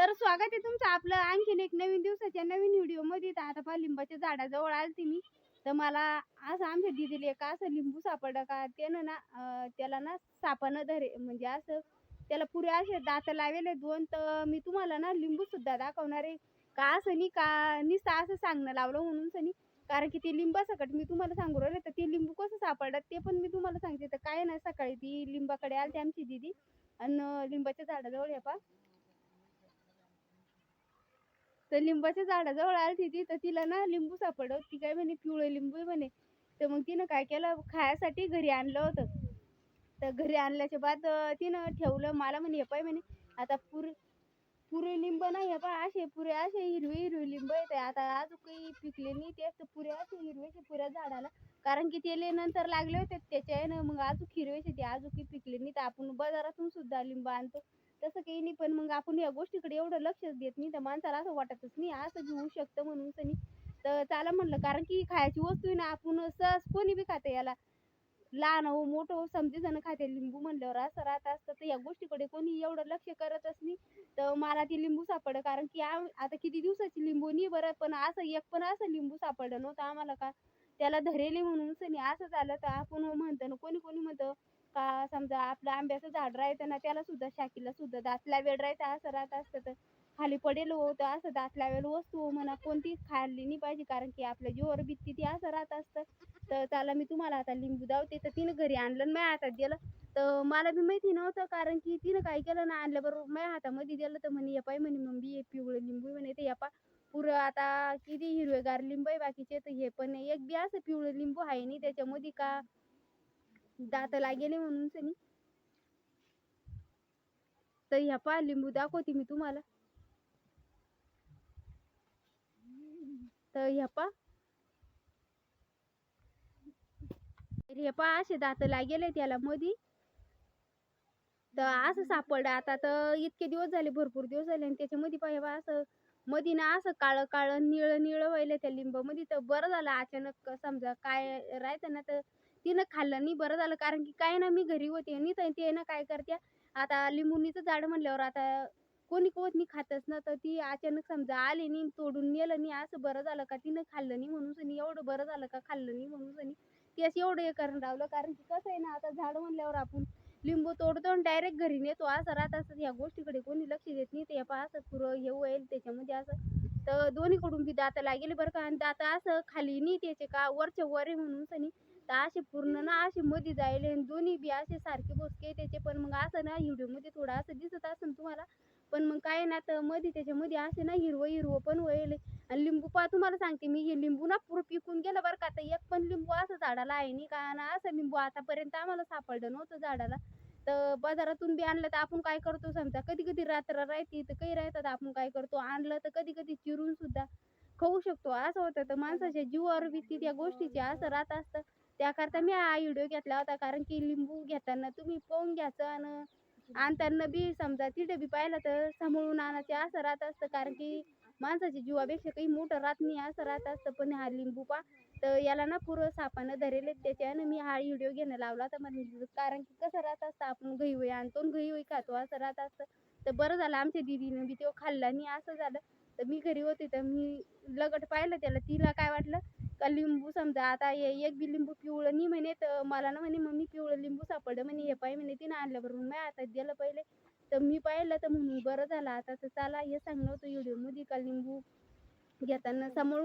तर स्वागत आहे तुमचं आपलं आणखीन एक नवीन दिवसाच्या नवीन व्हिडिओमध्ये. तर आता पहा लिंबाच्या झाडाजवळ आलती मी. तर मला असं आमच्या दिदीला एक असं लिंबू सापडलं का त्यानं ना त्याला ना सापानं धरे म्हणजे असं त्याला पुरे असे दात लावेले दोन. तर मी तुम्हाला ना लिंबू सुद्धा दाखवणार आहे. का असं नाही का निसा असं सांगणं लावलं म्हणून सनी कारण की ते लिंबासकट मी तुम्हाला सांगू राहिले तर ते लिंबू कसं सापडतात ते पण मी तुम्हाला सांगते. तर काय नाही सकाळी ती लिंबाकडे आलती आमची दिदी. आणि लिंबाच्या झाडाजवळ या पा तर लिंबाच्या झाडाजवळ आली ती तर तिला ना लिंबू सापडत. ती काय म्हणे पिवळे लिंबू आहे म्हणे. तर मग तिनं काय केलं खायासाठी घरी आणलं होतं. तर घरी आणल्याच्या बाद तिनं ठेवलं. मला म्हणे हे पाय म्हणे आता पुर पुरे लिंब नाही हे पा असे पुरे असे हिरवे हिरवे लिंब आहेत. आता अजून काही पिकले नाही ते तर पुरे असे हिरवेचे पुऱ्या झाडाला. कारण की ते नंतर लागले होते त्याच्या आहे मग अजून हिरवेचे ते अजून काही पिकले नाही. तर आपण बाजारातून सुद्धा लिंब आणतो. तसं काही नाही पण मग आपण या गोष्टीकडे एवढं लक्षच देत नाही तर माणसाला असं वाटतच नाही असं घेऊ शकतं म्हणून सनी. तर चला म्हणलं कारण की खायची वस्तू आहे ना आपण सहज कोणी बी खाते याला. लहान हो मोठं हो समजे जण खाते लिंबू म्हणल्यावर असं राहत असतं तर या गोष्टीकडे कोणी एवढं लक्ष करतच नाही. तर मला ती लिंबू सापडलं कारण की आता किती दिवसाची लिंबू नाही बरं पण असं एक पण असं लिंबू सापडलं नव्हतं आम्हाला का? त्याला धरेले म्हणून सनी असं झालं तर आपण म्हणतो ना कोणी कोणी म्हणतं का समजा आपलं आंब्याचं झाड राहतं ना त्याला सुद्धा शाकीला सुद्धा दातला वेळ राहायचं असं राहत असतं तर खाली पडेल होतं असं दातल्या वेळ वस्तू हो म्हणा कोणती खाल्ली नाही पाहिजे कारण की आपल्या जीवावर बित्ती ती असं राहत असतं. तर त्याला मी तुम्हाला आता लिंबू दावते तर तिनं घरी आणलं माझ्या हातात दिलं. तर मला बी माहिती नव्हतं कारण की तिनं काय केलं ना आणल्याबरोबर माझ्या हातामध्ये दिलं तर म्हणे या पाय म्हणे मम्मी हे पिवळं लिंबू म्हणे ते या पुरं आता किती हिरवेगार लिंब आहे बाकीचे तर हे पण एक बी असं पिवळं लिंबू आहे नाही त्याच्यामध्ये का दात लागेले म्हणून सनी. तर ह्या पहा लिंबू दाखवते मी तुम्हाला. तर ह्या पा हे पा असे दात लागेले त्याला मधी. तर असं सापडलं आता तर इतके दिवस झाले भरपूर दिवस झाले आणि त्याच्यामध्ये पाहिजे असं मधी ना असं काळं काळं निळं निळं व्हायला त्या लिंबामध्ये. तर बरं झालं अचानक समजा काय राहतं ना तर तिनं खाल्लं नाही बरं झालं. कारण की काय ना मी घरी होते आणि तर ते ना काय करते आता लिंबुनीचं झाड म्हणल्यावर आता कोणी कोणी खातच ना तर ती अचानक समजा आली नाही तोडून नेलं नाही असं बरं झालं का तिनं खाल्लं नाही म्हणून सनी एवढं बरं झालं का खाल्लं नाही म्हणून सनी ती असं एवढं हे करून राहिलं. कारण की कसं आहे ना आता झाड म्हणल्यावर आपण लिंबू तोडतो आणि डायरेक्ट घरी नेतो असं राहत असं ह्या गोष्टीकडे कोणी लक्ष देत नाही ते पहा असं पुरं हे होईल त्याच्यामध्ये असं. तर दोन्हीकडून बी दात लागेल बरं का आणि दात असं खाली नाही त्याचे का वरच्या वर आहे म्हणून सनी तर असे पूर्ण ना असे मध्ये जायले आणि दोन्ही बी असे सारखे बोसके त्याचे. पण मग असं ना व्हिडिओमध्ये थोडं असं दिसत असेल तुम्हाला. पण मग काय ना तर मध्ये त्याच्यामध्ये असे ना हिरवं हिरवं पण वळले आणि लिंबू पा तुम्हाला सांगते मी हे लिंबू ना पूर पिकून गेलं बरं का. तर एक पण लिंबू असं झाडाला आहे नाही का? ना असं लिंबू आतापर्यंत आम्हाला सापडलं नव्हतं झाडाला. तर बाजारातून बी आणलं तर आपण काय करतो समजा? कधी कधी रात्र राहते तर काही राहतात आपण काय करतो? आणलं तर कधी कधी चिरून सुद्धा खाऊ शकतो. असं होतं तर माणसाच्या जीवावर भीती त्या गोष्टीची असं राहत असतं. त्याकरता मी हा व्हिडिओ घेतला होता. कारण की लिंबू घेताना तुम्ही पोहून घ्यायचं आणि आणताना बी समजा ती डबी पाहिलं तर सांभाळून आणायचे असं राहत असतं. कारण की माणसाच्या जीवापेक्षा काही मोठं राहत नाही असं राहत असतं. पण हा लिंबू पा तर याला ना पुरं सापानं धरेले त्याच्यानं मी हा व्हिडिओ घेणं लावला तर मग कारण की कसं राहत असतं आपण गही वही आणतो आणि गही खातो असं राहत असतं. तर बरं झालं आमच्या दिदीनं बी तो खाल्ला नाही असं झालं. तर मी घरी होते तर मी लगट पाहिलं त्याला. तिला काय वाटलं का लिंबू समजा आता हे एक बी लिंबू पिवळं नाही म्हणे तर मला ना म्हणे मम्मी पिवळं लिंबू सापडलं म्हणे हे पाय म्हणे तिनं आणल्याबरोबर मी आता दिलं पहिले. तर मी पाहिलं तर म्हणून बरं झालं आता तर चला हे सांगणं होतं व्हिडिओमध्ये का लिंबू घेताना समोर